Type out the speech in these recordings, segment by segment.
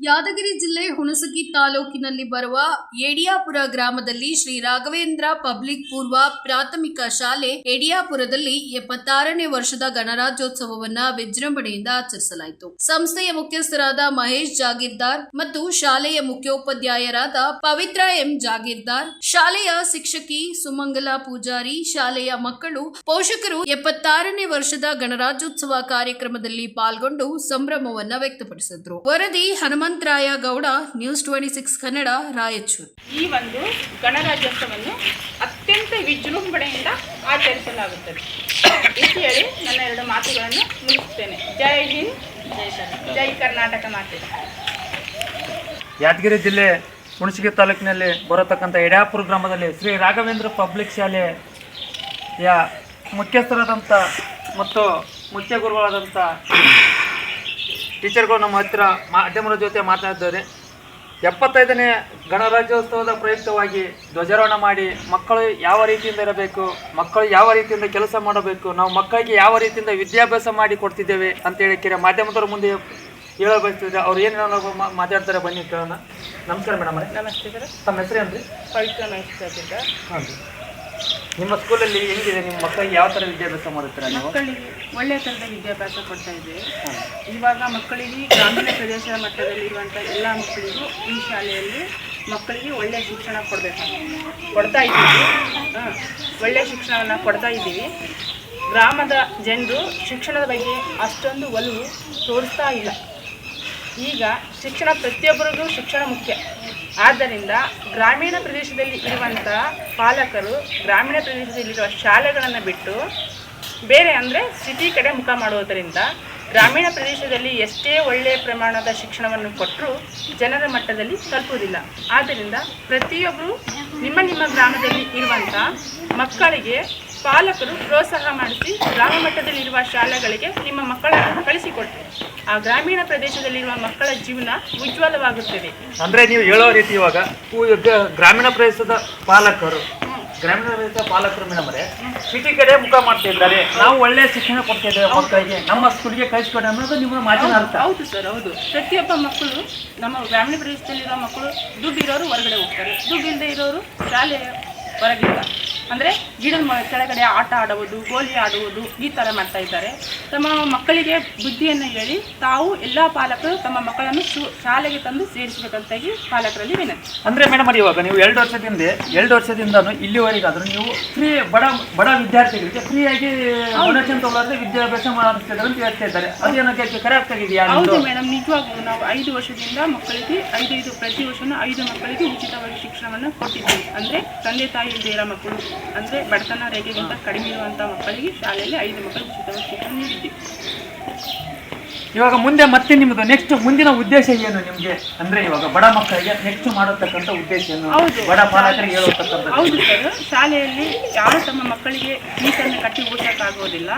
ಯಾದಗಿರಿ ಜಿಲ್ಲೆ ಹುಣಸಗಿ ತಾಲೂಕಿನಲ್ಲಿ ಬರುವ ಏಡಿಯಾಪುರ ಗ್ರಾಮದಲ್ಲಿ ಶ್ರೀ ರಾಘವೇಂದ್ರ ಪಬ್ಲಿಕ್ ಪೂರ್ವ ಪ್ರಾಥಮಿಕ ಶಾಲೆ ಏಡಿಯಾಪುರದಲ್ಲಿ ಎಪ್ಪತ್ತಾರನೇ ವರ್ಷದ ಗಣರಾಜ್ಯೋತ್ಸವವನ್ನ ವಿಜೃಂಭಣೆಯಿಂದ ಆಚರಿಸಲಾಯಿತು. ಸಂಸ್ಥೆಯ ಮುಖ್ಯಸ್ಥರಾದ ಮಹೇಶ್ ಜಾಗೀರ್ದಾರ್ ಮತ್ತು ಶಾಲೆಯ ಮುಖ್ಯೋಪಾಧ್ಯಾಯರಾದ ಪವಿತ್ರ ಎಂ ಜಾಗೀರ್ದಾರ್, ಶಾಲೆಯ ಶಿಕ್ಷಕಿ ಸುಮಂಗಲ ಪೂಜಾರಿ, ಶಾಲೆಯ ಮಕ್ಕಳು, ಪೋಷಕರು ಎಪ್ಪತ್ತಾರನೇ ವರ್ಷದ ಗಣರಾಜ್ಯೋತ್ಸವ ಕಾರ್ಯಕ್ರಮದಲ್ಲಿ ಪಾಲ್ಗೊಂಡು ಸಂಭ್ರಮವನ್ನ ವ್ಯಕ್ತಪಡಿಸಿದ್ರು. ವರದಿ Hanumantharaya Gowda news twenty six Kannada Raichur. ಈ ಒಂದು ಗಣರಾಜ್ಯೋತ್ಸವವನ್ನು ಅತ್ಯಂತ ವಿಜೃಂಭಣೆಯಿಂದ ಆಚರಿಸಲಾಗುತ್ತದೆ. ಇಷ್ಟು ಹೇಳಿ ನನ್ನ ಎರಡು ಮಾತುಗಳನ್ನು ಮುಗಿಸುತ್ತೇನೆ. ಜೈ ಹಿಂದ್. ಜೈ ಕರ್ನಾಟಕ. ಜೈ ಕರ್ನಾಟಕ ಮಾತೆ. ಯಾದಗಿರಿ ಜಿಲ್ಲೆ ಹುಣಸಗಿ ತಾಲೂಕಿನಲ್ಲಿ ಬರತಕ್ಕಂಥ ಯಡಾಪುರ ಗ್ರಾಮದಲ್ಲಿ ಶ್ರೀ ರಾಘವೇಂದ್ರ ಪಬ್ಲಿಕ್ ಶಾಲೆಯ ಮುಖ್ಯಸ್ಥರಾದಂಥ ಮತ್ತು ಮುಖ್ಯ ಗುರುಗಳಾದಂಥ ಟೀಚರ್ಗಳು ನಮ್ಮ ಹತ್ತಿರ ಮಾಧ್ಯಮದ ಜೊತೆ ಮಾತನಾಡಿದ್ದಾರೆ. ಎಪ್ಪತ್ತೈದನೇ ಗಣರಾಜ್ಯೋತ್ಸವದ ಪ್ರಯುಕ್ತವಾಗಿ ಧ್ವಜಾರೋಹಣ ಮಾಡಿ ಮಕ್ಕಳು ಯಾವ ರೀತಿಯಿಂದ ಇರಬೇಕು ಮಕ್ಕಳು ಯಾವ ರೀತಿಯಿಂದ ಕೆಲಸ ಮಾಡಬೇಕು ನಾವು ಮಕ್ಕಳಿಗೆ ಯಾವ ರೀತಿಯಿಂದ ವಿದ್ಯಾಭ್ಯಾಸ ಮಾಡಿ ಕೊಡ್ತಿದ್ದೇವೆ ಅಂತ ಹೇಳಿ ಕೆರೆ ಮಾಧ್ಯಮದವ್ರ ಮುಂದೆ ಹೇಳೋ ಬಯಸ್ತಿದ್ರೆ ಅವ್ರು ಏನು ಮಾತಾಡ್ತಾರೆ ಬನ್ನಿ ಕೇಳೋಣ. ನಮಸ್ಕಾರ ಮೇಡಮ್ ನಮಸ್ತೆ ಸರ್. ತಮ್ಮ ಹೆಸರು ಏನು ರೀ ಪವಿತ್ರ ಮಹೇಶ್ವರ ಹಾಂ ರೀ ನಿಮ್ಮ ಸ್ಕೂಲಲ್ಲಿ ಹೆಂಗಿದೆ? ನಿಮ್ಮ ಮಕ್ಕಳಿಗೆ ಯಾವ ಥರ ವಿದ್ಯಾಭ್ಯಾಸ ಮಾಡುತ್ತೀರಾ ನೀವು? ಮಕ್ಕಳಿಗೆ ಒಳ್ಳೆಯ ಥರದ ವಿದ್ಯಾಭ್ಯಾಸ ಕೊಡ್ತಾ ಇದ್ದೇವೆ. ಇವಾಗ ಮಕ್ಕಳಿಗೆ ಗ್ರಾಮೀಣ ಪ್ರದೇಶ ಮಟ್ಟದಲ್ಲಿರುವಂಥ ಎಲ್ಲ ಮಕ್ಕಳಿಗೂ ಈ ಶಾಲೆಯಲ್ಲಿ ಮಕ್ಕಳಿಗೆ ಒಳ್ಳೆಯ ಶಿಕ್ಷಣ ಕೊಡಬೇಕು. ಕೊಡ್ತಾ ಇದ್ದೀವಿ. ಹಾಂ. ಒಳ್ಳೆಯ ಶಿಕ್ಷಣವನ್ನು ಕೊಡ್ತಾ ಇದ್ದೀವಿ. ಗ್ರಾಮದ ಜನರು ಶಿಕ್ಷಣದ ಬಗ್ಗೆ ಅಷ್ಟೊಂದು ಒಲವು ತೋರಿಸ್ತಾ ಇಲ್ಲ. ಈಗ ಶಿಕ್ಷಣ ಪ್ರತಿಯೊಬ್ಬರಿಗೂ ಶಿಕ್ಷಣ ಮುಖ್ಯ. ಆದ್ದರಿಂದ ಗ್ರಾಮೀಣ ಪ್ರದೇಶದಲ್ಲಿ ಇರುವಂಥ ಪಾಲಕರು ಗ್ರಾಮೀಣ ಪ್ರದೇಶದಲ್ಲಿರುವ ಶಾಲೆಗಳನ್ನು ಬಿಟ್ಟು ಬೇರೆ ಅಂದರೆ ಸಿಟಿ ಕಡೆ ಮುಖ ಮಾಡುವುದರಿಂದ ಗ್ರಾಮೀಣ ಪ್ರದೇಶದಲ್ಲಿ ಎಷ್ಟೇ ಒಳ್ಳೆಯ ಪ್ರಮಾಣದ ಶಿಕ್ಷಣವನ್ನು ಕೊಟ್ಟರೂ ಜನರ ಮಟ್ಟದಲ್ಲಿ ತಲುಪುವುದಿಲ್ಲ. ಆದ್ದರಿಂದ ಪ್ರತಿಯೊಬ್ಬರು ನಿಮ್ಮ ನಿಮ್ಮ ಗ್ರಾಮದಲ್ಲಿ ಇರುವಂಥ ಮಕ್ಕಳಿಗೆ ಪಾಲಕರು ಪ್ರೋತ್ಸಾಹ ಮಾಡಿಸಿ ಗ್ರಾಮ ಮಟ್ಟದಲ್ಲಿರುವ ಶಾಲೆಗಳಿಗೆ ನಿಮ್ಮ ಮಕ್ಕಳನ್ನು ಕಳಿಸಿಕೊಟ್ಟರೆ ಆ ಗ್ರಾಮೀಣ ಪ್ರದೇಶದಲ್ಲಿರುವ ಮಕ್ಕಳ ಜೀವನ ಉಜ್ವಲವಾಗುತ್ತದೆ. ಅಂದ್ರೆ ನೀವು ಹೇಳೋ ರೀತಿ ಇವಾಗ ಉ- ಗ- ಗ್ರಾಮೀಣ ಪ್ರದೇಶದ ಪಾಲಕರು ಗ್ರಾಮೀಣ ಪ್ರದೇಶದ ಪಾಲಕರು ಮೇಡಮ್ ಅವರೇ ಸಿಟಿ ಕಡೆ ಮುಖ ಮಾಡ್ತಾ ಇದ್ದಾರೆ. ನಾವು ಒಳ್ಳೆ ಶಿಕ್ಷಣ ಕೊಡ್ತಾ ಇದ್ದೇವೆ ಮಕ್ಕಳಿಗೆ. ನಮ್ಮ ಸ್ಕೂಲ್ಗೆ ಕಳಿಸ್ಕೊಡಿ ಅನ್ನೋದು ನಿಮ್ಮ ಮಾತಿನ ಅರ್ಥ. ಹೌದು ಸರ್ ಹೌದು. ಪ್ರತಿಯೊಬ್ಬ ಮಕ್ಕಳು ನಮ್ಮ ಗ್ರಾಮೀಣ ಪ್ರದೇಶದಲ್ಲಿರೋ ಮಕ್ಕಳು ದುಡ್ಡು ಇರೋರು ಹೊರಗಡೆ ಹೋಗ್ತಾರೆ. ದುಡ್ಡು ಇಲ್ಲದೆ ಇರೋರು ಶಾಲೆ ಹೊರಗಿಲ್ಲ ಅಂದರೆ ಗಿಡದ ಕೆಳಗಡೆ ಆಟ ಆಡುವುದು ಗೋಲಿ ಆಡುವುದು ಈ ಥರ ಮಾಡ್ತಾ ಇದ್ದಾರೆ. ತಮ್ಮ ಮಕ್ಕಳಿಗೆ ಬುದ್ಧಿಯನ್ನು ಹೇಳಿ ತಾವು ಎಲ್ಲ ಪಾಲಕರು ತಮ್ಮ ಮಕ್ಕಳನ್ನು ಶಾಲೆಗೆ ತಂದು ಸೇರಿಸಬೇಕಂತಾಗಿ ಪಾಲಕರಲ್ಲಿ ವಿನಂತಿ. ಅಂದ್ರೆ ಮೇಡಮ್ ಇವಾಗ ನೀವು ಎರಡು ವರ್ಷದಿಂದ ಎರಡು ವರ್ಷದಿಂದ ಇಲ್ಲಿವರೆಗಾದರೂ ನೀವು ಫ್ರೀ ಬಡ ಬಡ ವಿದ್ಯಾರ್ಥಿಗಳಿಗೆ ಫ್ರೀಯಾಗಿ ತಗೊಳ್ಳೋದ್ರೆ ವಿದ್ಯಾಭ್ಯಾಸ ಮಾಡಿಸ್ತಿದ್ದಾರೆ ಅಂತ ಹೇಳ್ತಾ ಇದ್ದಾರೆ. ಅದೇನಕ್ಕೆ ಕರೆಕ್ಟ್ ಆಗಿದೆಯಾ ಹೌದು ಮೇಡಮ್ ನಿಜವಾಗ್ಲೂ ನಾವು ಐದು ವರ್ಷದಿಂದ ಮಕ್ಕಳಿಗೆ ಐದೈದು ಪ್ರತಿ ವರ್ಷನೂ ಐದು ಮಕ್ಕಳಿಗೆ ಉಚಿತವಾಗಿ ಶಿಕ್ಷಣವನ್ನು ಕೊಟ್ಟಿದ್ದೀವಿ. ಅಂದರೆ ತಂದೆ ತಾಯಿ ಇಲ್ಲದೆ ಇರೋ ಮಕ್ಕಳು ಅಂದರೆ ಬಡತನ ರೇಖೆಗಿಂತ ಕಡಿಮೆ ಇರುವಂಥ ಮಕ್ಕಳಿಗೆ ಶಾಲೆಯಲ್ಲಿ ಐದು ಮಕ್ಕಳು ಉಚಿತವಾಗಿ ಶಿಕ್ಷಣ ನೀಡಿದ್ದೀವಿ ಇವಾಗ ಮುಂದೆ ಮತ್ತೆ ನಿಮ್ಮದು ನೆಕ್ಸ್ಟ್ ಮುಂದಿನ ಉದ್ದೇಶ ಏನು ನಿಮಗೆ? ಅಂದ್ರೆ ಇವಾಗ ಬಡ ಮಕ್ಕಳಿಗೆ ನೆಕ್ಸ್ಟ್ ಮಾಡತಕ್ಕಂಥ ಉದ್ದೇಶ ಏನು? ಹೌದು. ಬಡ ಪಾಲಕರಿಗೆ ಹೇಳತಕ್ಕಂಥ ಹೌದು ಸರ್. ಶಾಲೆಯಲ್ಲಿ ಯಾರು ತಮ್ಮ ಮಕ್ಕಳಿಗೆ ಫೀಸನ್ನು ಕಟ್ಟಿ ಓದಕ್ಕಾಗೋದಿಲ್ಲ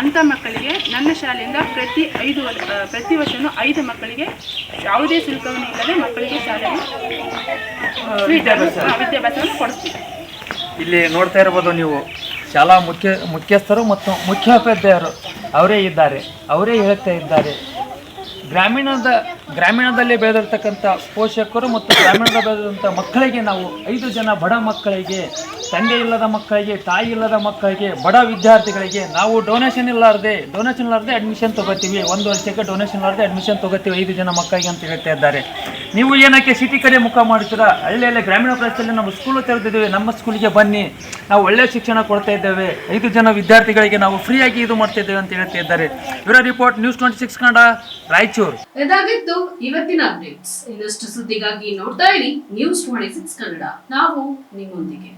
ಅಂಥ ಮಕ್ಕಳಿಗೆ ನನ್ನ ಶಾಲೆಯಿಂದ ಪ್ರತಿ ಐದು ವರ್ಷ ಪ್ರತಿ ವರ್ಷವೂ ಐದು ಮಕ್ಕಳಿಗೆ ಯಾವುದೇ ಶುಲ್ಕವನ್ನು ಇಲ್ಲದೆ ಮಕ್ಕಳಿಗೆ ಶಾಲೆಯಲ್ಲಿ ವಿದ್ಯಾಭ್ಯಾಸವನ್ನು ಕೊಡಿಸ್ತೀವಿ. ಇಲ್ಲಿ ನೋಡ್ತಾ ಇರ್ಬೋದು ನೀವು ಶಾಲಾ ಮುಖ್ಯ ಮುಖ್ಯಸ್ಥರು ಮತ್ತು ಮುಖ್ಯೋಪಾಧ್ಯಾಯರು. ಅವರೇ ಇದ್ದಾರೆ, ಅವರೇ ಹೇಳ್ತಾ ಇದ್ದಾರೆ. ಗ್ರಾಮೀಣದ, ಗ್ರಾಮೀಣದಲ್ಲಿ ಬೆಳೆದಿರ್ತಕ್ಕಂಥ ಪೋಷಕರು ಮತ್ತು ಗ್ರಾಮೀಣದ ಬೆಳೆದಂಥ ಮಕ್ಕಳಿಗೆ ನಾವು ಐದು ಜನ ಬಡ ಮಕ್ಕಳಿಗೆ, ತಂದೆ ಇಲ್ಲದ ಮಕ್ಕಳಿಗೆ, ತಾಯಿ ಇಲ್ಲದ ಮಕ್ಕಳಿಗೆ, ಬಡ ವಿದ್ಯಾರ್ಥಿಗಳಿಗೆ ನಾವು ಡೊನೇಷನ್ ಇಲ್ಲಾರ್ದೆ ಡೊನೇಷನ್ ಇಲ್ಲಾರ್ದೆ ಅಡ್ಮಿಷನ್ ತೊಗೋತೀವಿ. ಒಂದು ವರ್ಷಕ್ಕೆ ಡೊನೇಷನ್ ಇಲ್ಲಾರ್ದೆ ಅಡ್ಮಿಷನ್ ತೊಗೋತೀವಿ ಐದು ಜನ ಮಕ್ಕಳಿಗೆ ಅಂತ ಹೇಳ್ತಾ ಇದ್ದಾರೆ. ನೀವು ಏನಕ್ಕೆ ಸಿಟಿ ಕಡೆ ಮುಖ ಮಾಡ್ತೀರಾ ಹಳ್ಳಿಯಲ್ಲಿ ಗ್ರಾಮೀಣ ಪ್ರದೇಶದಲ್ಲಿ ನಮ್ಮ ಸ್ಕೂಲು ತೆರೆದಿದ್ದೇವೆ. ನಮ್ಮ ಸ್ಕೂಲಿಗೆ ಬನ್ನಿ. ನಾವು ಒಳ್ಳೆಯ ಶಿಕ್ಷಣ ಕೊಡ್ತಾ ಇದ್ದೇವೆ. ಐದು ಜನ ವಿದ್ಯಾರ್ಥಿಗಳಿಗೆ ನಾವು ಫ್ರೀಯಾಗಿ ಇದು ಮಾಡ್ತಾ ಇದ್ದೇವೆ ಅಂತ ಹೇಳ್ತಾ ಇದ್ದಾರೆ. ಇವರ report news twenty six Kannada, Raichur. ಇದಾಗಿತ್ತು ಇವತ್ತಿನ ಅಪ್ಡೇಟ್ಸ್ ಇನ್ನಷ್ಟು ಸುದ್ದಿಗಾಗಿ ನೋಡ್ತಾ ಇರಿ ನ್ಯೂಸ್ ಟ್ವೆಂಟಿ ಸಿಕ್ಸ್ ಕನ್ನಡ. ನಾವು ನಿಮ್ಮೊಂದಿಗೆ.